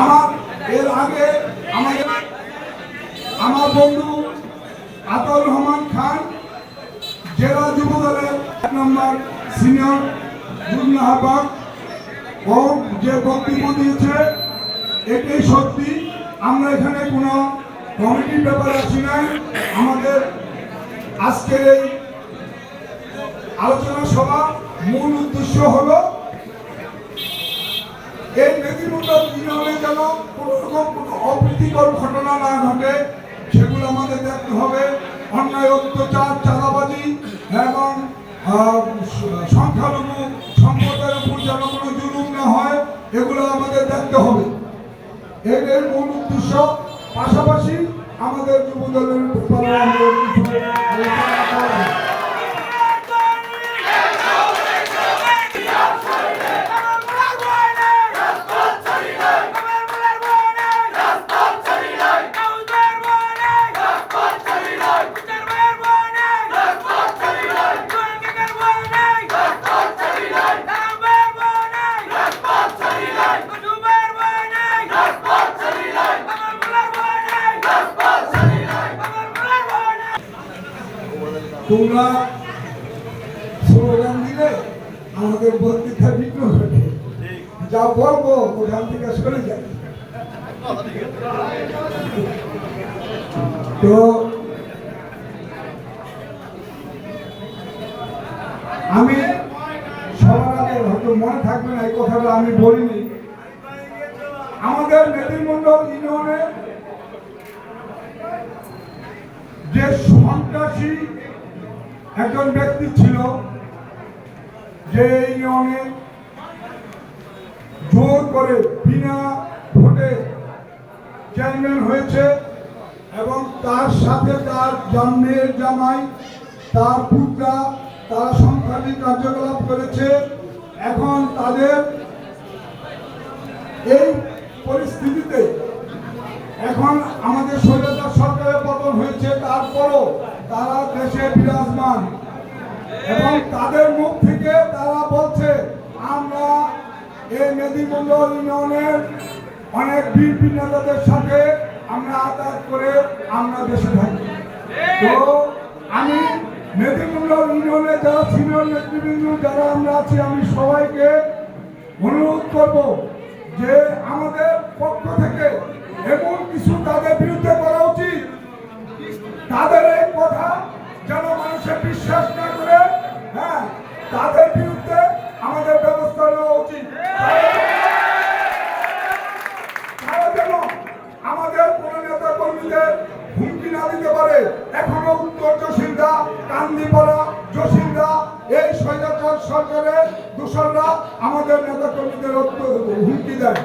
আমার, এর আগে আমাদের, আমার বন্ধু আতাউর রহমান খান, জেলা যুব দলের এক নম্বর সিনিয়র যুগ্ম ও যে বক্তব্য দিয়েছে, এটাই সত্যি। আমরা এখানে কোনো কমিটির ব্যাপারে আসি নাই। আমাদের আজকের এই আলোচনা সভা মূল উদ্দেশ্য হলো, এই মেদিনীপুর অপ্রীতিকর ঘটনা না ঘটে, সেগুলো আমাদের দেখতে হবে। অন্যায়, অত্যাচার, চাঁদাবাজি এবং সংখ্যালঘু সম্প্রদায়ের উপর যেন কোনো জুলুম না হয়, এগুলো আমাদের দেখতে হবে। এর মূল উদ্দেশ্য পাশাপাশি আমাদের যুবদলের তোমরা স্লোগান দিলে আমাদের বক্তৃতা ঘটে যা বলব ওখান থেকে সরে যাবে। তো আমি সবার আগে হয়তো মনে থাকবে না, এই কথাটা আমি বলিনি। আমাদের মেদিনীমন্ডল ইউনিয়নে যে সন্ত্রাসী একজন ব্যক্তি ছিল যে ইউনিয়নে জোর করে বিনা ভোটে চেয়ারম্যান হয়েছে এবং তার সাথে তার জন্মের জামাই, তার পুত্রা, তারা সন্ত্রাসী কার্যকলাপ করেছে। এখন তাদের এই পরিস্থিতিতে এখন আমাদের স্বৈরাচার তারা দেশে বিরাজমান। এবং তাদের মুখ থেকে তারা বলছে, আমরা এই মেদিমন্ডল ইউনিয়নের অনেক বিএনপি নেতাদের সাথে আমরা আঘাত করে আমরা দেশে থাকি। তো আমি মেদিমন্ডল ইউনিয়নের যারা সিনিয়র নেতৃবৃন্দ, যারা আমরা আছি, আমি সবাইকে অনুরোধ করব যে আমাদের পক্ষ থেকে এমন কিছু তাদের বিরুদ্ধে করা উচিত। তাদের স্বৈরাচার সরকারের দূষণরা আমাদের নেতা কর্মীদের হুমকি দেয়।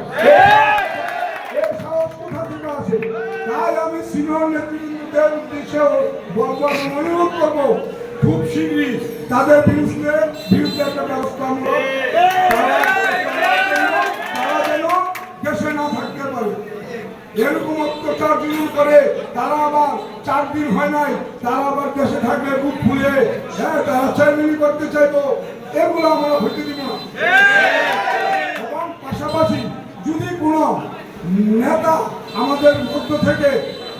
এই সাহস কোথা থেকে আসে? তাই আমি সিনিয়র উদ্দেশ্যে বলব অনুরোধ করব খুব শীঘ্রই তাদের বিরুদ্ধে বিরুদ্ধে একটা ব্যবস্থা আমরা তারা- যেন দেশে না থাকতে পারে। এরকম অত্যাচার করে তারা আবার চার দিন হয় নাই তারা আবার দেশে থাকবে বুক ফুলে। হ্যাঁ তারা চেয়ারম্যানি করতে চাইব এগুলো আমরা হইতে দিব। না এবং পাশাপাশি যদি কোনো নেতা আমাদের মধ্য থেকে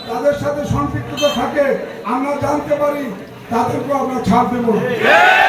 তাদের সাথে সম্পৃক্ততা থাকে, আমরা জানতে পারি, তাদেরকেও আমরা ছাড় দেবো। না